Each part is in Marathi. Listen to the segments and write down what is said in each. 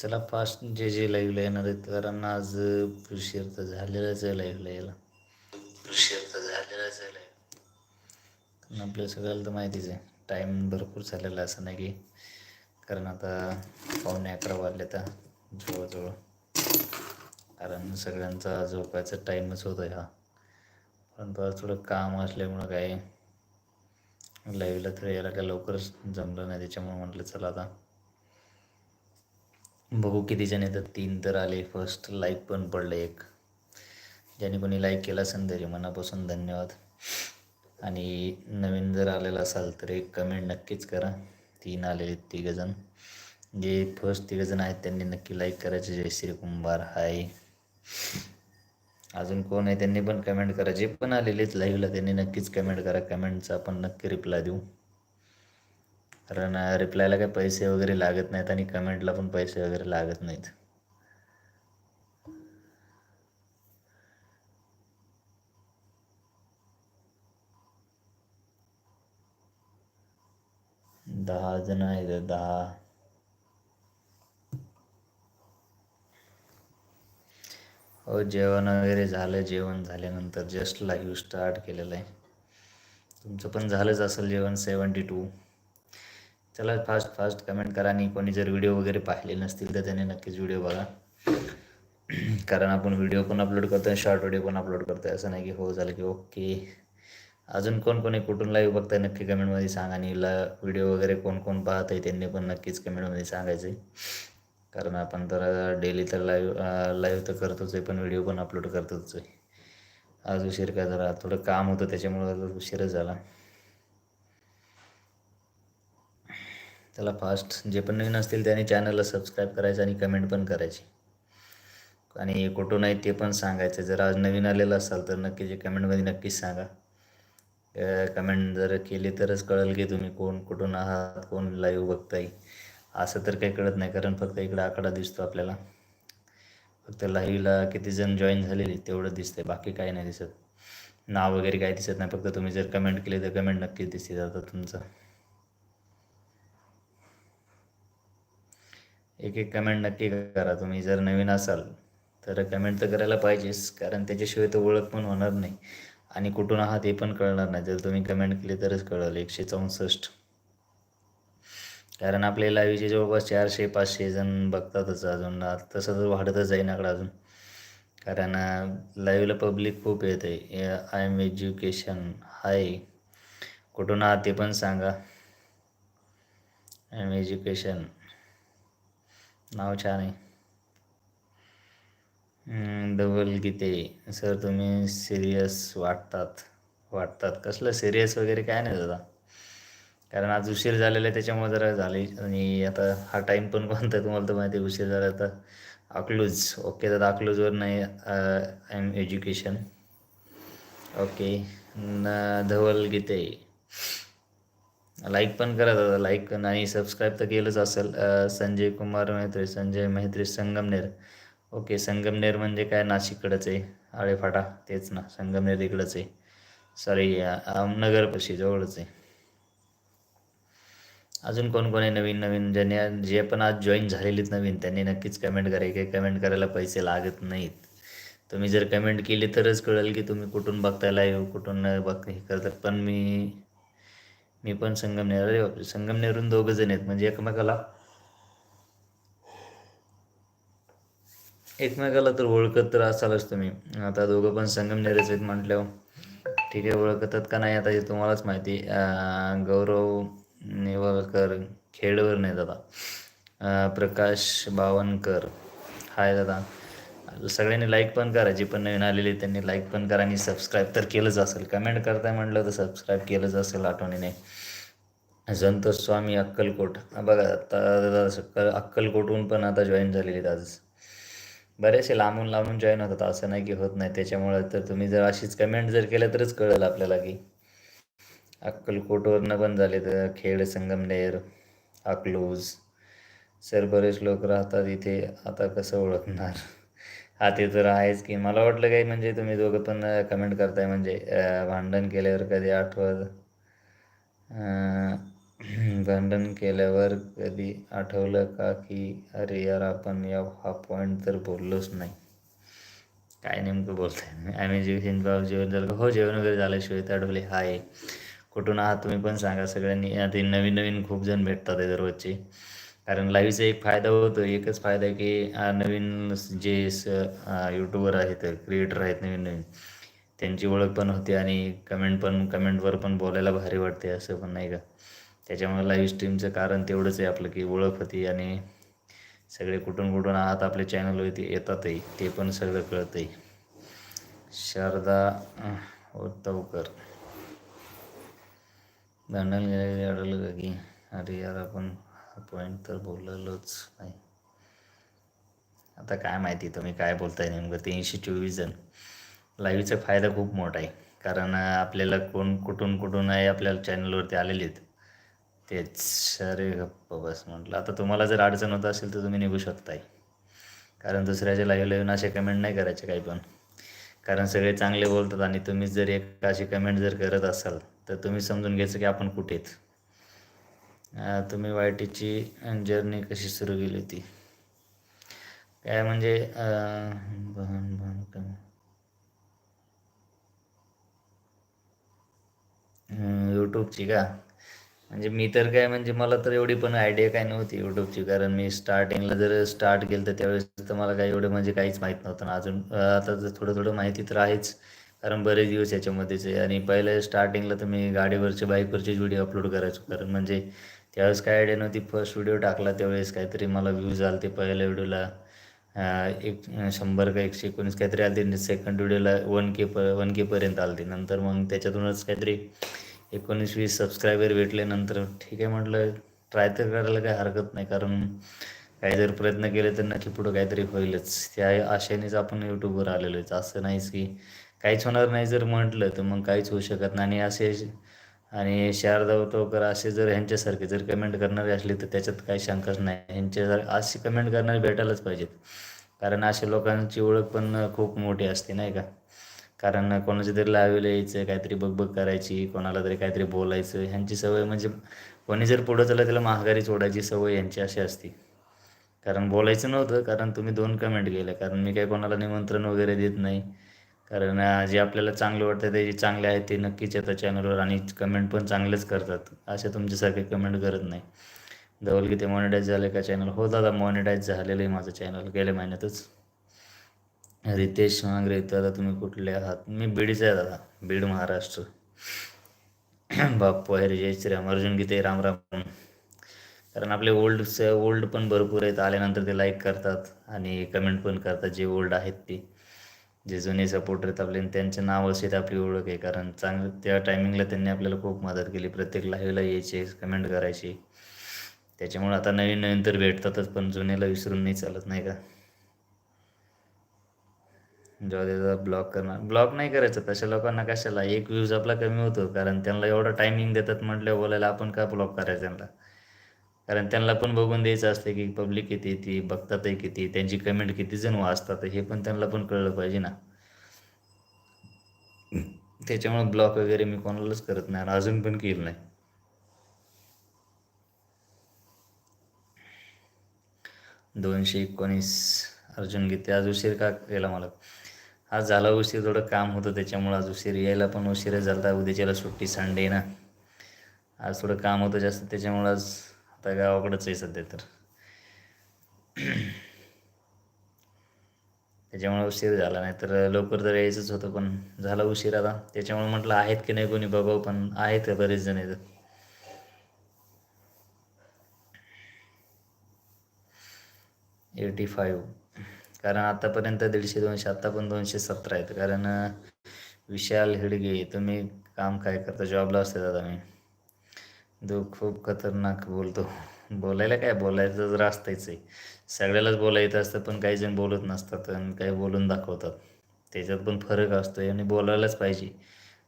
चला फास्ट जे जे लाईव्हला येणार आहेत कारण आज उशीर तर झालेलाच आहे लाईव्हला यायला. उशीर तर झालेलाच आहे लाईव्ह कारण आपल्या सगळ्याला तर माहितीच आहे टाईम भरपूर झालेला असं नाही की कारण आता पावणे अकरा वाजले तर जवळजवळ. कारण सगळ्यांचा झोपायचा टाईमच होता ह्या परंतु आज थोडं काम असल्यामुळं काय लाईव्हला तर यायला काय लवकरच जमलं नाही त्याच्यामुळे म्हटलं चला आता बघू किती जण येतात. तीन तर आले. फर्स्ट लाईक पण पडलं एक. ज्याने कोणी लाईक केला असेल तरी मनापासून धन्यवाद. आणि नवीन जर आलेला असाल तर एक कमेंट नक्कीच करा. तीन आलेले तिघंजण जे फर्स्ट तिघंजण आहेत त्यांनी नक्की लाईक करायचे. जय श्री कुंभार. हाय अजून कोण आहे? त्यांनी पण कमेंट करा. जे पण आलेलेच लाईव्हला त्यांनी नक्कीच कमेंट करा. कमेंटचा आपण नक्की रिप्लाय देऊ. कारण रिप्लायला काही पैसे वगैरे लागत नाहीत आणि कमेंटला पण पैसे वगैरे लागत नाहीत. दहा जण आहेत दहा. हो जेवण वगैरे झालं जेवण झाल्यानंतर जस्ट लाईव्ह स्टार्ट केलेलं आहे. तुमचं पण झालंच असेल जेवण सेवन्टी टू चला फास्ट फास्ट कमेंट करा. आणि कोणी जर व्हिडिओ वगैरे पाहिले नसतील तर त्याने नक्कीच व्हिडिओ बघा. कारण आपण व्हिडिओ पण अपलोड करतो आहे शॉर्ट व्हिडिओ पण अपलोड करतो आहे असं नाही की हो झालं की ओके अजून कोण कोणी कुठून लाईव्ह बघताय नक्की कमेंटमध्ये सांगा. आणि ला व्हिडिओ वगैरे कोण कोण पाहत आहे त्यांनी पण नक्कीच कमेंटमध्ये सांगायचं आहे कारण आपण तर डेली तर लाईव्ह लाईव्ह तर करतोच आहे पण व्हिडिओ पण अपलोड करतोच आहे आज उशीर काय जरा थोडं काम होतं त्याच्यामुळं उशीरच झाला. त्याला फास्ट जे पण नवीन असतील त्याने चॅनलला सबस्क्राईब करायचं आणि कमेंट पण करायची. आणि कुठून आहे ते पण सांगायचं. जर आज नवीन आलेलं असाल तर नक्की जे कमेंटमध्ये नक्कीच सांगा. कमेंट जर केली तरच कळेल की तुम्ही कोण कुठून आहात कोण लाईव्ह बघताय. असं तर काही कळत नाही. कारण फक्त इकडं आकडा दिसतो आपल्याला. फक्त लाईव्हला किती जण जॉईन झालेले तेवढं दिसतंय. बाकी काही नाही दिसत. नाव वगैरे काही दिसत नाही. फक्त तुम्ही जर कमेंट केले तर कमेंट नक्कीच दिसते जातं तुमचं. एक एक कमेंट नक्की करा. तुम्ही जर नवीन असाल तर कमेंट तर करायला पाहिजेच कारण त्याच्याशिवाय तर ओळख पण होणार नाही. आणि कुठून आहात हे पण कळणार नाही. जर तुम्ही कमेंट केली तरच कळलं एकशे चौसष्ट. कारण आपले लाईव्हचे जवळपास चारशे पाचशे जण बघतातच अजून. तसं तर वाढतच जाईन आकडा अजून. कारण लाईव्हला पब्लिक खूप येत आहे आय एम एज्युकेशन हाय कुठून आहात ते पण सांगा. आय एम एज्युकेशन नाव छान आहे. डबल गीते. सर तुम्ही सिरियस वाटतात. वाटतात. कसलं सिरियस वगैरे काय नाही दादा. कारण आज उशीर झालेला आहे त्याच्यामुळे जरा झाले. आणि आता हा टाईम पण कोणता आहे तुम्हाला तर माहिती आहे उशीर झाला तर अकलूज. ओके दादा अकलूजवर नाही आय एम एज्युकेशन ओके न धवल गीते. लाईक पण करा दादा लाईक नाही सबस्क्राईब तर केलंच असेल संजय कुमार मैत्री संजय मैत्री संगमनेर. ओके संगमनेर म्हणजे काय? नाशिककडंच आहे आळेफाटा. तेच ना संगमनेर इकडंच आहे. सॉरी नगरपशी जवळच आहे. अजून कोण कोण आहे नवीन नवीन? ज्यांनी जे पण आज जॉईन झालेलीत नवीन त्यांनी नक्कीच कमेंट करा. काही कमेंट करायला पैसे लागत नाहीत. तुम्ही जर कमेंट केली तरच कळेल की तुम्ही कुठून बघताय लाईव्ह कुठून बघ हे करतात. पण मी मी पण संगमनेर अरे बापरे. संगमनेरून दोघं जण आहेत. म्हणजे एकमेकाला एकमेकाला तर ओळखत तर असालच तुम्ही आता दोघं पण संगमनेरच आहेत म्हटल्यावर. ठीक आहे ओळखतात का नाही आता हे तुम्हालाच माहिती. गौरव नेवाळकर खेडवर नाही दादा प्रकाश बावनकर. हाय दादा. सगळ्यांनी लाईक पण करा. जे पण नवीन आलेली त्यांनी लाईक पण करा आणि सबस्क्राईब तर केलंच असेल. कमेंट करताय म्हटलं तर सबस्क्राईब केलंच असेल आठवणीने. संतोष स्वामी अक्कलकोट. बघा आता अक्कलकोटहून पण आता जॉईन झालेली आज. बरेचसे लांबून लांबून जॉईन होतात. असं नाही की होत नाही. त्याच्यामुळे तर तुम्ही जर अशीच कमेंट जर केलं तरच कळेल आपल्याला की अक्कलकोटवरनं पण झाले तर खेड संगमनेर अकलूज. सर बरेच लोक राहतात इथे. आता कसं ओळखणार? हा ते तर आहेच की. मला वाटलं काही म्हणजे तुम्ही दोघं पण कमेंट करताय म्हणजे भांडण केल्यावर कधी आठवत? भांडण केल्यावर कधी आठवलं का की अरे यार आपण या हा पॉईंट तर बोललोच नाही. काय नेमकं बोलताय? आम्ही जे भाऊ जेवण झालं का? हो जेवण वगैरे झालं तर आठवले. हाय. कुठून आहात तुम्ही पण सांगा सगळ्यांनी. आता नवीन नवीन खूप जण भेटतात आहे दररोजचे कारण लाईव्हचा एक फायदा होतो एकच फायदा आहे की नवीन जे स यूट्यूबर आहेत क्रिएटर आहेत नवीन नवीन त्यांची ओळख पण होते आणि कमेंट पण कमेंटवर पण बोलायला भारी वाटते असं पण नाही का? त्याच्यामुळे लाईव्ह स्ट्रीमचं कारण तेवढंच आहे आपलं की ओळख होती आणि सगळे कुठून कुठून आहात आपले चॅनल होती येतातही ते पण सगळं कळतंय. शारदा अं, ओतवकर भांडण गेलेले अडलं का की अरे यार आपण पॉईंट तर बोललेलोच नाही. आता काय माहिती तुम्ही काय बोलताय नेमकं? तीनशे चोवीस जण. लाईव्हचा फायदा खूप मोठा आहे. कारण आपल्याला कोण कुठून कुठून आहे आपल्याला चॅनलवरती आलेले आहेत. तेच. अरे गप्प बस म्हटलं. आता तुम्हाला जर अडचण होत असेल तर तुम्ही निघू शकताय. कारण दुसऱ्याच्या लाईव्ह येऊन असे कमेंट नाही करायचे काही पण. कारण सगळे चांगले बोलतात आणि तुम्हीच जर एक अशी कमेंट जर करत असाल तर तुम्ही समजून घ्यायचं की आपण कुठेत तुम्ही वाय जर्नी कशी सुरू केली होती काय म्हणजे बहन बहन यूट्यूबची का? म्हणजे मी तर काय म्हणजे मला तर एवढी पण आयडिया काय नव्हती यूट्यूबची कारण मी स्टार्टिंगला जर स्टार्ट केलं तर त्यावेळेस तर मला काही एवढं म्हणजे काहीच माहीत नव्हतं अजून. आता तर थोडं थोडं माहिती तर आहेच कारण बरेच दिवस याच्यामध्येच आहे. आणि पहिले स्टार्टिंगला तर मी गाडीवरचे बाईकवरचेच व्हिडिओ अपलोड करायचो कारण म्हणजे त्यावेळेस काय आयडिया नव्हती. फर्स्ट व्हिडिओ टाकला त्यावेळेस काहीतरी मला व्ह्यूज आले ते पहिल्या व्हिडिओला एक शंभर का एकशे एकोणीस काहीतरी आले सेकंड व्हिडिओला वन के प वन केपर्यंत आलते. नंतर मग त्याच्यातूनच काहीतरी एकोणीस वीस सबस्क्रायबर भेटले. नंतर ठीक आहे म्हटलं ट्राय तर करायला काही हरकत नाही. कारण काही जर प्रयत्न केले तर नक्की पुढं काहीतरी होईलच. त्या आशेनेच आपण यूट्यूबवर आलेलो आहे. असं नाहीच की काहीच होणार नाही जर म्हटलं तर मग काहीच होऊ शकत नाही. आणि असे आणि शारदा उतवकर असे जर ह्यांच्यासारखे जर कमेंट करणारे असले तर त्याच्यात काही शंकाच नाही. ह्यांच्या असे कमेंट करणारे भेटायलाच पाहिजेत. कारण अशा लोकांची ओळख पण खूप मोठी असते नाही का? कारण कोणाच्या तरी लावेला यायचं काहीतरी बगबग करायची कोणाला तरी काहीतरी बोलायचं. ह्यांची सवय म्हणजे कोणी जर पुढं चाललं त्याला महागारी सोडायची सवय यांची अशी असते. कारण बोलायचं नव्हतं कारण तुम्ही दोन कमेंट केले कारण मी काही कोणाला निमंत्रण वगैरे देत नाही. कारण जे आपल्याला चांगलं वाटतं ते जे चांगले आहेत ते नक्कीच येतात चॅनलवर आणि कमेंट पण चांगलेच करतात. असे तुमच्यासारखे कमेंट करत नाही. धवल की ते मॉनिटाईज झाले का चॅनल हो दादा मॉनिटाईज झालेलं आहे माझं चॅनल गेल्या महिन्यातच. रितेश मांगरे दादा तुम्ही कुठले आहात? मी बीडचे आहे दादा. बीड महाराष्ट्र. बाप्पू आहे जय श्रीराम अर्जुन गीते राम राम. कारण आपले ओल्ड ओल्ड पण भरपूर आहेत. आल्यानंतर ते लाईक करतात आणि कमेंट पण करतात. जे ओल्ड आहेत ते. जे जुने सपोर्टर आहेत आपले त्यांचे नाव असेल आपली ओळख आहे. कारण चांगलं त्या टायमिंगला त्यांनी आपल्याला खूप मदत केली. प्रत्येक लाईव्हला यायचे कमेंट करायचे. त्याच्यामुळे आता नवीन नवीन तर भेटतातच पण जुन्याला विसरून नाही चालत नाही का? जेव्हा त्याचा ब्लॉक करणार. ब्लॉक नाही करायचं. तशा लोकांना कशाला? एक व्ह्यूज आपला कमी होतो कारण त्यांना एवढा टायमिंग देतात म्हटल्या बोलायला आपण का ब्लॉक करायचं त्यांना? कारण त्यांना पण बघून द्यायचं असतं की पब्लिक किती ती बघतातही किती त्यांची कमेंट किती जण वाचतात हे पण त्यांना पण कळलं पाहिजे ना. त्याच्यामुळे ब्लॉक वगैरे मी कोणालाच करत नाही आणि अजून पण केलं नाही. दोनशे एकोणीस अर्जुन गीते आज उशीर का केला मला? आज झाला उशीर थोडं काम होतं त्याच्यामुळं आज उशीर. यायला पण उशीर झाला उद्याच्याला सुट्टी संडे ना. आज थोडं काम होतं जास्त त्याच्यामुळं आज आता गावाकडंच आहे सध्या तर. त्याच्यामुळे उशीर झाला नाही तर लवकर तर यायचंच होतं पण झाला उशीर आता. त्याच्यामुळे म्हटलं आहेत की नाही कोणी बघावं पण आहेत बरेच जण इथं? Eighty five. कारण आतापर्यंत दीडशे दोनशे आत्ता पण दोनशे सतरा आहेत. कारण विशाल हिडगे तुम्ही काम काय करता? जॉबला असते दादा मी तो खूप खतरनाक बोलतो. बोलायला काय? बोलायचं जर असतंच आहे. सगळ्यालाच बोलायचं असतं पण काही जण बोलत नसतात आणि काही बोलून दाखवतात. त्याच्यात पण फरक असतो आणि बोलायलाच पाहिजे.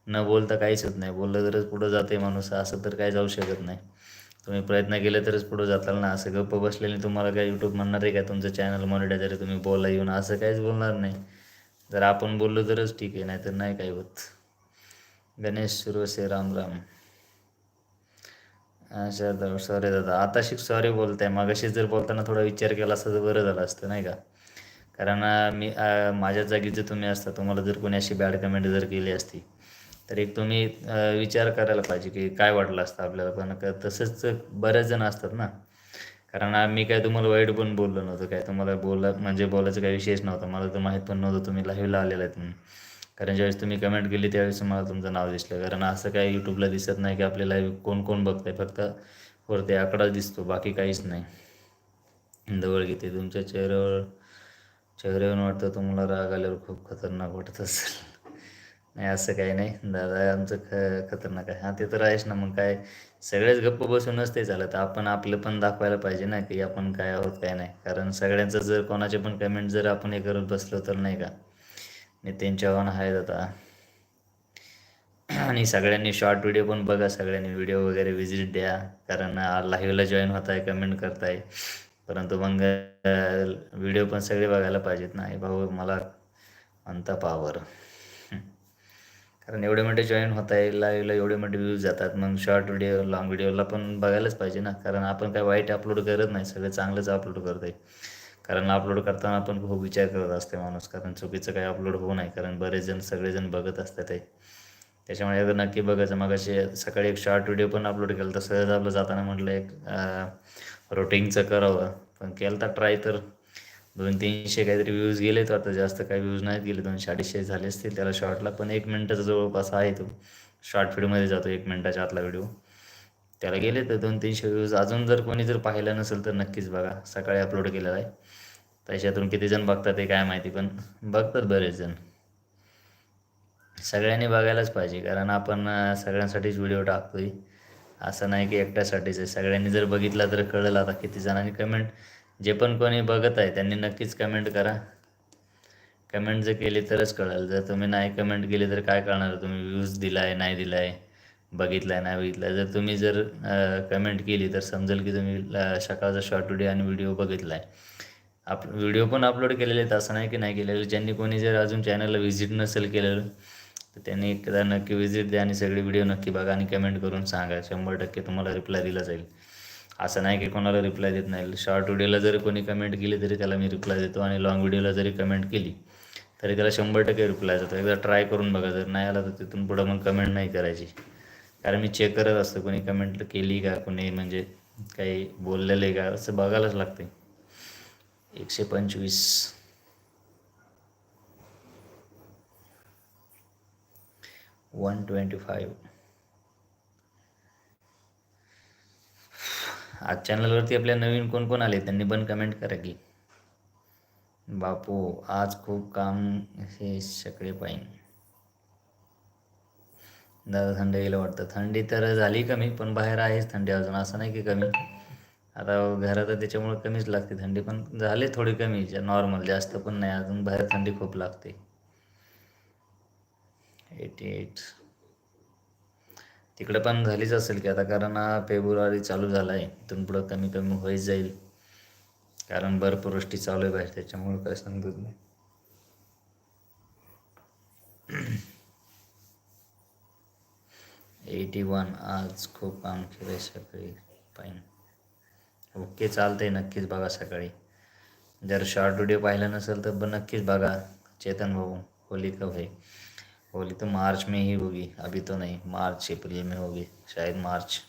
न बोलता काहीच होत नाही. बोललं तरच पुढं जाते माणूस असं तर काही जाऊ शकत नाही. तुम्ही प्रयत्न केले तरच पुढं जाताल ना? असं गप्प बसलेले तुम्हाला काय यूट्यूब म्हणणार आहे का? तुमचं चॅनल मॉनिटायझर आहे तुम्ही बोला येऊन असं काहीच बोलणार नाही. जर आपण बोललो तरच ठीक आहे नाही तर नाही काही होत. गणेश सुरवसे राम राम. अच्छा सॉरी दादा. आता शिक सॉरी बोलताय. मागाशी जर बोलताना थोडा विचार केला असता तर बरं झालं असतं नाही का? कारण मी माझ्या जागी जर तुम्ही असता तुम्हाला जर कोणी अशी बॅड कमेंट जर केली असती तर एक तुम्ही विचार करायला पाहिजे की काय वाटलं असतं आपल्याला. पण तसंच बरेच जण असतात ना. कारण मी काय तुम्हाला वाईट पण बोललो नव्हतं. काय तुम्हाला बोला म्हणजे बोलायचं काही विशेष नव्हता. मला तर माहीत पण नव्हतं तुम्ही लाईव्हला आलेला आहेत म्हणून. कारण ज्यावेळेस तुम्ही कमेंट केली त्यावेळेस मला तुमचं नाव दिसलं. कारण असं काही यूट्यूबला दिसत नाही की आपले लाईव्ह कोण कोण बघतंय. फक्त वरती आकडा दिसतो बाकी काहीच नाही. जवळ घेते. तुमच्या चेहऱ्यावर चेहऱ्यावर वाटतं तुम्हाला राग आल्यावर खूप खतरनाक वाटत असेल. नाही असं काही नाही. दादा आमचं ख खतरनाक आहे. हां ते तर आहेच ना. मग काय? सगळेच गप्प बसूनच ते झालं चालत. आपण आपलं पण दाखवायला पाहिजे ना की आपण काय आहोत काय नाही. कारण सगळ्यांचं जर कोणाचे पण कमेंट जर आपण हे करत बसलो तर नाही का? नितीन चव्हाण आहेत आता. आणि सगळ्यांनी शॉर्ट व्हिडिओ पण बघा सगळ्यांनी व्हिडिओ वगैरे व्हिजिट द्या. कारण लाईव्हला जॉईन होत आहे कमेंट करताय. परंतु मग व्हिडिओ पण सगळे बघायला पाहिजेत ना. भाऊ मला म्हणता पावर कारण एवढे मोठे जॉईन होत आहे लाईव्हला एवढे मोठे व्ह्यूज जातात. मग शॉर्ट व्हिडिओ लॉंग व्हिडिओला पण बघायलाच पाहिजे ना. कारण आपण काय वाईट अपलोड करत नाही सगळं चांगलंच अपलोड करत आहे कारण अपलोड करताना आपण खूप विचार करत असते माणूस कारण चुकीचं काही अपलोड होऊ नये कारण बरेच जण सगळेजण बघत असतात ते त्याच्यामुळे एकदा नक्की बघायचं. मग असे सकाळी एक शॉर्ट व्हिडिओ पण अपलोड केला तर सहज आपलं जाताना म्हटलं एक रोटिंगचं करावं. पण केलं तर ट्राय तर दोन तीनशे काहीतरी व्ह्यूज गेलेत आता जास्त काही व्ह्यूज नाहीत गेले. दोनशे अडीचशे झाले असतील त्याला शॉर्टला पण एक मिनटाचा जवळपास आहे तो. शॉर्ट व्हिडिओमध्ये जातो एक मिनटाच्या आतला व्हिडिओ त्याला गेले तर दोन तीनशे व्ह्यूज अजून जर कोणी जर पाहिलं नसेल तर नक्कीच बघा. सकाळी अपलोड केलेला आहे. पैशातून किती जण बघतात ते काय माहिती पण बघतात बरेच जण. सगळ्यांनी बघायलाच पाहिजे कारण आपण सगळ्यांसाठीच व्हिडिओ टाकतोय. असं नाही की एकट्यासाठीच आहे. सगळ्यांनी जर बघितला तर कळेल आता किती जणांनी कमेंट जे पण कोणी बघत आहे त्यांनी नक्कीच कमेंट करा. कमेंट जर केली तरच कळेल. जर तुम्ही नाही कमेंट केली तर काय कळणार तुम्ही व्ह्यूज दिला आहे नाही दिला आहे बघितला आहे नाही बघितला आहे जर तुम्ही जर कमेंट केली तर समजेल की तुम्ही सकाळचा शॉर्ट व्हिडिओ आणि व्हिडिओ बघितला आहे आप व्हिडिओ पण अपलोड केलेले आहेत असं नाही की नाही केलेलं. ज्यांनी कोणी जर अजून चॅनलला व्हिजिट नसेल केलेलं तर त्यांनी एकदा नक्की व्हिजिट द्या आणि सगळे व्हिडिओ नक्की बघा आणि कमेंट करून सांगा. शंभर टक्के तुम्हाला रिप्लाय दिला जाईल. असं नाही की कोणाला रिप्लाय देत नाही. शॉर्ट व्हिडिओला जरी कोणी कमेंट केली तरी त्याला मी रिप्लाय देतो आणि लॉंग व्हिडिओला जरी कमेंट केली तरी त्याला शंभर टक्के रिप्लाय देतो एकदा ट्राय करून बघा. जर नाही आला तर तिथून पुढं मग कमेंट नाही करायची. कारण मी चेक करत असतो कोणी कमेंट केली का? कोणी म्हणजे काही बोललेलं आहे का? असं बघायलाच लागते एकशे पंचवीस. वन ट्वेंटी फाईव्ह आज चॅनलवरती आपल्या नवीन कोण कोण आले त्यांनी पण कमेंट करा की. बापू आज खूप काम हे सगळे पाहिजे. दादा थंड गेलं वाटतं. थंडी तर झाली कमी पण बाहेर आहेच थंडी अजून. असं नाही की कमी. आता घरात त्याच्यामुळे कमीच लागते. थंडी पण झाली थोडी कमी नॉर्मल जास्त पण नाही. अजून बाहेर थंडी खूप लागते. Eighty eight. तिकडे पण झालीच असेल की आता कारण फेब्रुवारी चालू झाला आहे इथून पुढं कमी कमी होईच जाईल. कारण बर्फवृष्टी चालू आहे बाहेर. त्याच्यामुळे काय समजत नाही. Eighty one. आज खूप काम केलं सकाळी पाहिजे ओके, चालतंय नक्कीच बघा सकाळी. जर शॉर्ट व्हिडिओ पाहिला नसेल तर ब- नक्कीच बघा, चेतन भाऊ, होली कब है? होली तो मार्च में ही होगी, अभी तो नहीं, मार्च, अप्रैल में होगी, शायद मार्च.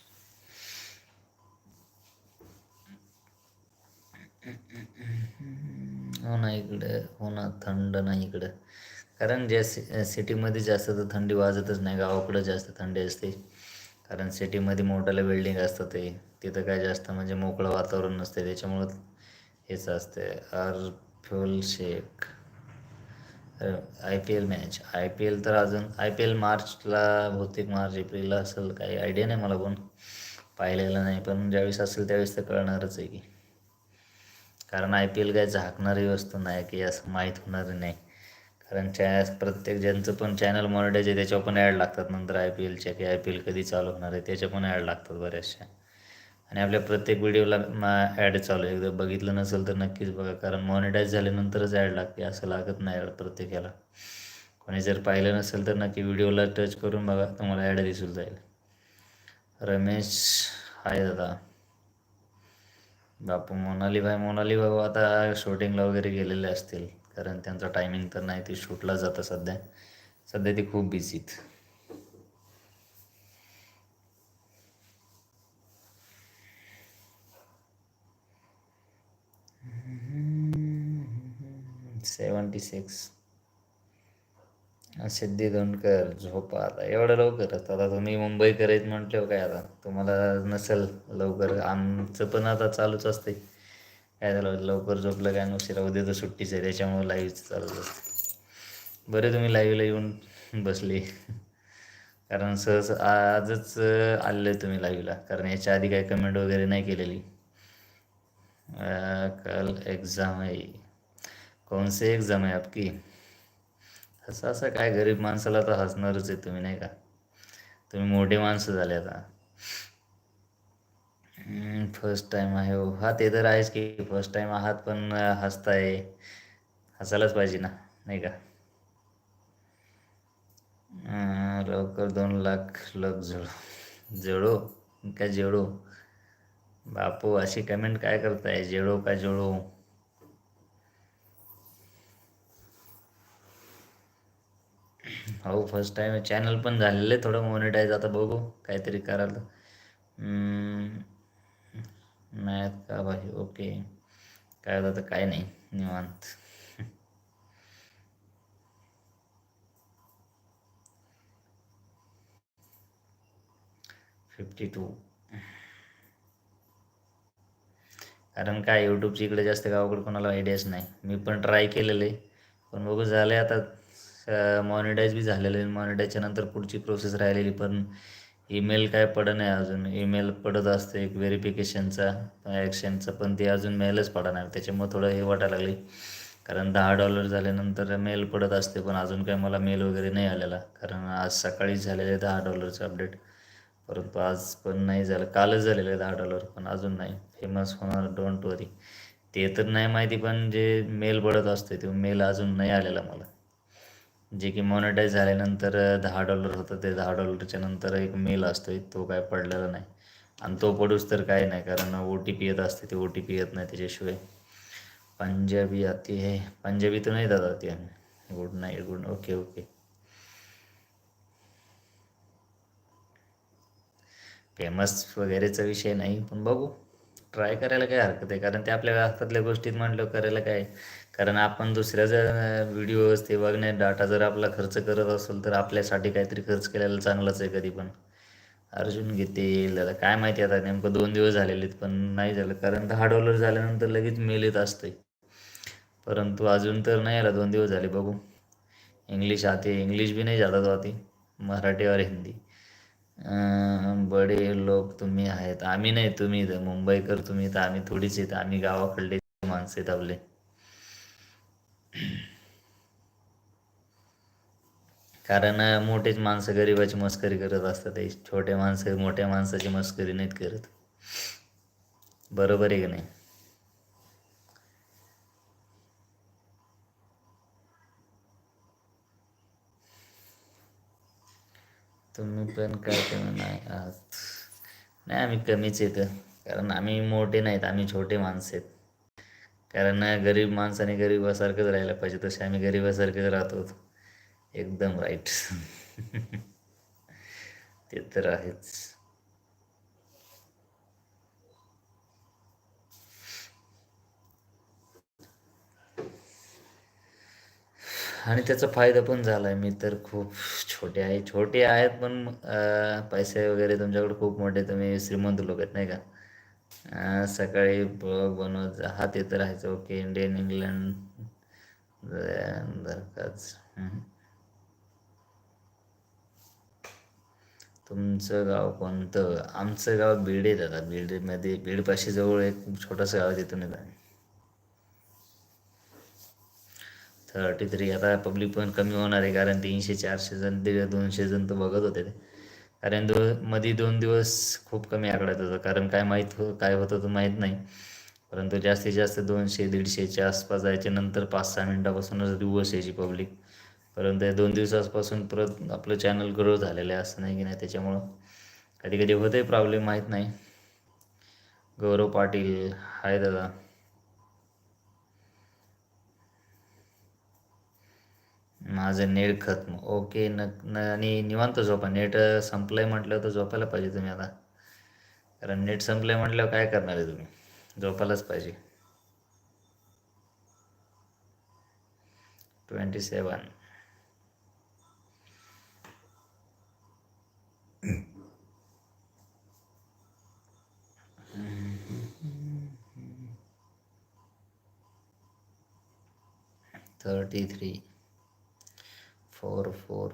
हो ना इकडं, हो ना इकडं. कारण ज्या सि सिटीमध्ये जास्त तर थंडी वाजतच नाही, गावाकडं जास्त थंडी कारण सिटीमध्ये मोठाले बिल्डिंग असतं ते. तिथं काय जास्त म्हणजे मोकळं वातावरण नसते त्याच्यामुळं हेच असते आर फ्युल शेक I P L match I P L तर अजून आय पी एल मार्चला बहुतेक मार्च एप्रिलला असेल काही आयडिया नाही मला पण. पाहिलेलं नाही पण ज्यावेळेस असेल त्यावेळेस तर कळणारच आहे की. कारण आय पी एल काय झाकणारी वस्तू नाही की असं माहीत होणार नाही. कारण चॅ प्रत्येक ज्यांचं पण चॅनल मॉनिटाईज आहे त्याच्यावर पण ॲड लागतात. नंतर आय पी एलच्या की आय पी एल कधी चालू होणार आहे त्याच्या पण ॲड लागतात बऱ्याचशा. आणि आपल्या प्रत्येक व्हिडिओला ॲड चालू आहे. एकदा बघितलं नसेल तर नक्कीच बघा कारण मॉनिटाईज झाल्यानंतरच ॲड लागते असं लागत नाही ॲड प्रत्येकाला. कोणी जर पाहिलं नसेल तर नक्की व्हिडिओला टच करून बघा तुम्हाला ॲड दिसून जाईल. रमेश हाय दादा. बापू मोनाली भाई मोनाली भाऊ आता शूटिंगला वगैरे गेलेले असतील कारण त्यांचा टायमिंग तर नाही ते शूटला जातं सध्या. सध्या ते खूप बिझीत सेवन्टी सिक्स. सिद्धी दोनकर झोपा आता. एवढं लवकर? आता तुम्ही मुंबई करायचं म्हटल्यावर काय आता? तुम्हाला नसेल लवकर. आमचं पण आता चालूच असते काय झालं लवकर झोपलं काय? उशिरा उद्या तर सुट्टीच आहे. त्याच्यामुळे लाईव्ह चालूच असते बरे तुम्ही लाईव्हला येऊन बसले. कारण सहज आजच आलेले तुम्ही लाईव्हला कारण याच्या आधी काही कमेंट वगैरे नाही केलेली. काल एक्झाम आहे. कौन से एग्ज़ाम है आपकी? असं असं काय गरीब माणसाला तर हसणारच आहे तुम्ही नाही का? तुम्ही मोठे माणसं झाले आता. फर्स्ट टाईम आहे हो. हा ते तर आहेच की फर्स्ट टाईम आहात पण हसताय. हसायलाच पाहिजे ना नाही का? लवकर दोन लाख लग जळो जळो काय जेडो बापू अशी कमेंट काय करताय? जेडो का जोडो हो फर्स्ट टाईम चॅनल पण झालेलं आहे थोडं मॉनिटाईज आता बघू काहीतरी करायला मॅथ का भाई ओके काय होतं तर काय नाही निवांत. फिफ्टी टू कारण काय यूट्यूबची इकडे जास्त गावाकडे कोणाला आयडियाच नाही. मी पण ट्राय केलेलं आहे पण बघू झाले आता मॉनिटाईज बी झालेलं आहे. मॉनिटाईजच्या नंतर पुढची प्रोसेस राहिलेली पण ईमेल काय पडत नाही अजून. ईमेल पडत असतं एक व्हेरिफिकेशनचा ॲक्शनचा पण ते अजून मेलच पडणार त्याच्यामुळे थोडं हे वाटायला लागले. कारण दहा डॉलर झाल्यानंतर मेल पडत असते पण अजून काय मला मेल वगैरे नाही आलेला. कारण आज सकाळीच झालेलं आहे दहा डॉलरचं अपडेट परंतु आज पण नाही झालं. कालच झालेलं आहे दहा डॉलर पण अजून नाही. फेमस होणार डोंट वरी ते तर नाही माहिती पण जे मेल पडत असते ते मेल अजून नाही आलेला मला. जे की मॉनिटाईज झाल्यानंतर दहा डॉलर होतं ते दहा डॉलरच्या नंतर एक मेल असतो तो काय पडलेला नाही. आणि तो पडूस तर काय नाही कारण ओ टी पी येत असते ते ओ टी पी येत नाही त्याच्याशिवाय. पंजाबी आती है पंजाबी तर नाही दादा ती good night good okay okay famous वगैरेचा विषय नाही पण बघू. ट्राय करायला काय हरकत आहे? कारण ते आपल्या हातातल्या गोष्टीत म्हटलं करायला काय? कारण आपण दुसऱ्या जर व्हिडिओज ते बघण्यात डाटा जर आपला खर्च करत असेल तर आपल्यासाठी काहीतरी खर्च केलेला चांगलाच आहे कधी पण. अर्जुन घेतील. त्याला काय माहिती आता नेमकं दोन दिवस झालेले पण नाही झालं. कारण दहा डॉलर झाल्यानंतर लगेच मेल येत असते परंतु अजून तर नाही आला दोन दिवस झाले बघू. इंग्लिश आते. इंग्लिश बी नाही जातात आती मराठी और हिंदी. बडे लोक तुम्ही आहेत. आम्ही नाही तुम्ही तर मुंबईकर तुम्ही तर आम्ही थोडीच येत आम्ही गावाकडले माणसं आहेत आपले. कारण मोठेच माणसं गरिबाची मस्करी करत असतात. छोटे माणसं मोठ्या माणसाची मस्करी नाहीत करत. बरोबर आहे की नाही? तुम्ही पण काय कमी नाही आहात नाही आम्ही कमीच येतं कारण आम्ही मोठे नाहीत आम्ही छोटे माणसं आहेत. कारण गरीब माणसाने गरीबासारखंच राहायला पाहिजे. तसे आम्ही गरीबासारखेच राहतो. एकदम राईट ते तर आहेच. आणि त्याचा फायदा पण झाला आहे मी तर खूप छोटे आहे. छोटे आहेत पण पैसे वगैरे तुमच्याकडे खूप मोठे तुम्ही श्रीमंत लोक आहेत नाही का? सकाळी ब्लॉग बनवत हा ते तर राहायचं. ओके इंडियन इंग्लंड दरकाच तुमचं गाव कोणतं? आमचं गाव बीड आहे दादा. बीडमध्ये बीडपाशी जवळ एक छोटंसं गाव आहे तिथून येतं थर्टी थ्री. आता पब्लिक पण कमी होणार आहे कारण तीनशे चारशे जण दीड दोनशे जण तर बघत होते ते. कारण दो मध्ये दोन दिवस खूप कमी आकड्यात होतं. कारण काय माहीत हो काय होतं तर माहीत नाही. परंतु जास्तीत जास्त दोनशे दीडशेच्या आसपास जायच्या नंतर पाच सहा मिनटापासूनच दिवस यायची पब्लिक परंतु दोन दिवसापासून परत आपलं चॅनल ग्रो झालेलं आहे असं नाही की नाही त्याच्यामुळं. कधी कधी होतं प्रॉब्लेम माहीत नाही. गौरव पाटील हाय दादा. माझं नेट खत्म. ओके न न आणि निवांत झोपा. नेट संपलंय म्हटलं तर झोपायला पाहिजे तुम्ही आता. कारण नेट संपलंय म्हटल्यावर काय करणार आहे तुम्ही? झोपायलाच पाहिजे. Twenty seven. Thirty three. Four four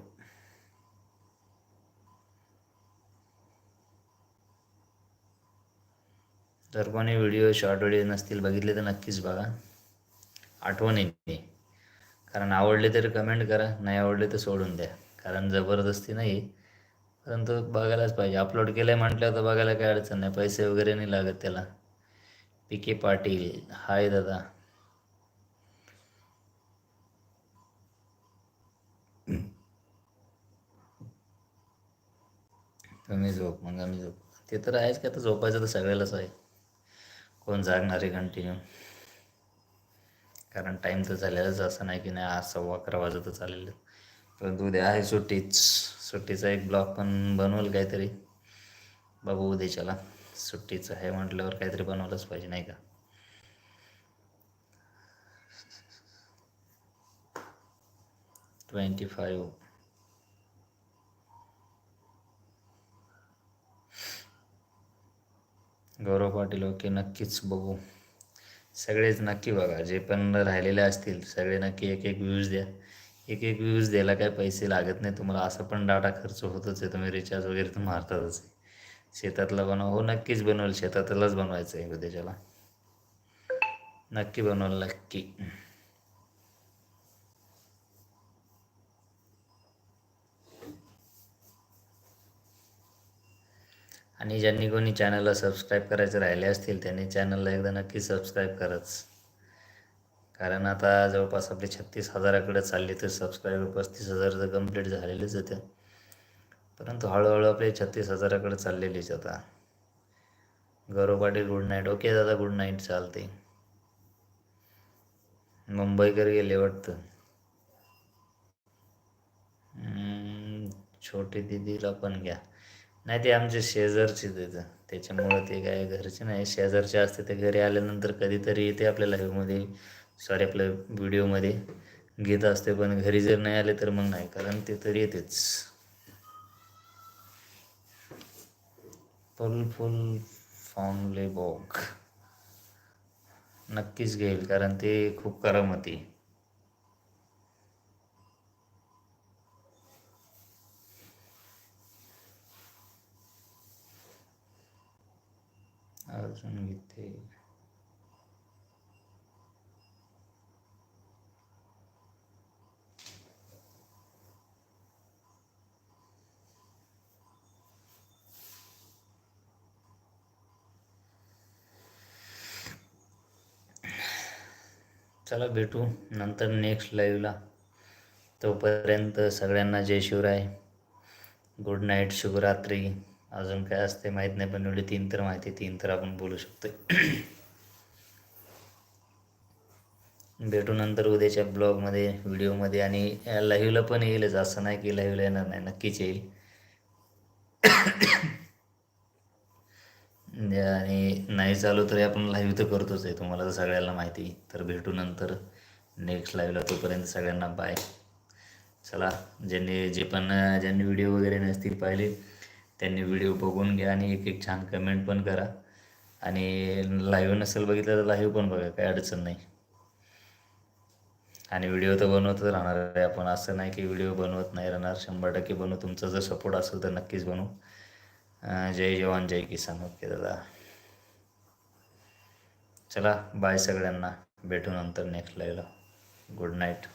जर कोणी व्हिडिओ शॉर्ट व्हिडिओ नसतील बघितले तर नक्कीच बघा. आठवण येते कारण आवडले तर कमेंट करा नाही आवडले तर सोडून द्या. कारण जबरदस्ती नाही. परंतु बघायलाच पाहिजे. अपलोड केलं आहे म्हटलं तर बघायला काय अडचण नाही. पैसे वगैरे नाही लागत त्याला. पी के पाटील. हाय दादा. तुम्ही झोप मग आम्ही झोप. ते तर आहेच की आता झोपायचं तर सगळ्यालाच आहे. कोण जागणार आहे कंटिन्यू कारण टाईम तर झालेलाच असं नाही की नाही आज सव्वा अकरा वाजत चालेल परंतु उद्या आहे सुट्टीच. सुट्टीचा एक ब्लॉग पण बनवल काहीतरी. बघू उद्याच्याला. सुट्टीचं आहे म्हटल्यावर काहीतरी बनवलंच पाहिजे नाही का? Twenty five Gaurav Patil okay नक्कीच बघू. सगळेच नक्की बघा. जे पण राहिलेले असतील सगळे नक्की एक एक व्ह्यूज द्या. एक एक व्ह्यूज द्यायला काय पैसे लागत नाही तुम्हाला. असं पण डाटा खर्च होतच आहे. तुम्ही रिचार्ज वगैरे तर मारतातच आहे. शेतातला बनव हो नक्कीच बनवेल. शेतातलाच बनवायचं आहे उद्याच्याला. नक्की बनवाल नक्की. आणि ज्यांनी कोणी चॅनलला सबस्क्राईब करायचे राहिले असतील त्यांनी चॅनलला एकदा नक्की सबस्क्राईब करत कारण आता जवळपास आपले छत्तीस हजाराकडे चालले तर सबस्क्राईबर पस्तीस हजार तर कंप्लीट झालेलेच होते. परंतु हळूहळू आपले छत्तीस हजाराकडे चाललेलीच आता. Gaurav Patil good night. Okay दादा गुड नाईट चालते मुंबईकर गेले वाटतं. छोटी दिदीला पण घ्या. नाही ते आमचे शेजारचे तिथं त्याच्यामुळं ते काय घरचे नाही शेजारचे असते ते घरी आल्यानंतर कधीतरी येते आपल्या लाईव्हमध्ये सॉरी आपल्या व्हिडिओमध्ये घेत असते पण घरी जर नाही आले तर मग नाही कारण ते तरी येतेच. फुल फुल फॉर्मले बॉक नक्कीच घेईल कारण ते खूप करामती. अर्जुन घेते चला भेटू नंतर नेक्स्ट लाईव्हला तोपर्यंत सगळ्यांना जय शिवराय. गुड नाईट शुभरात्री. अजून काय असते माहीत नाही पण एवढी तीन तर माहिती तीन तर आपण बोलू शकतो भेटू नंतर उद्याच्या ब्लॉगमध्ये व्हिडिओमध्ये आणि लाईव्हला पण येईलच असं नाही की लाईव्हला येणार नाही नक्कीच येईल. आणि नाही चालू तरी आपण लाईव्ह तर करतोच आहे तुम्हाला तर सगळ्यांना माहिती तर भेटू नंतर नेक्स्ट लाईव्हला तोपर्यंत सगळ्यांना बाय चला ज्यांनी जे पण ज्यांनी व्हिडिओ वगैरे नसतील पाहिले त्यांनी व्हिडिओ बघून घ्या आणि एक एक छान कमेंट पण करा. आणि लाईव्ह नसेल बघितलं तर लाईव्ह पण बघा काही अडचण नाही. आणि व्हिडिओ तर बनवतच राहणार आहे आपण. असं नाही की व्हिडिओ बनवत नाही राहणार. शंभर टक्के बनवू. तुमचा जर सपोर्ट असेल तर नक्कीच बनवू. जय जवान जय किसान. ओके दादा. चला बाय सगळ्यांना. भेटू नंतर नेक्स्ट लाईव्हला गुड नाईट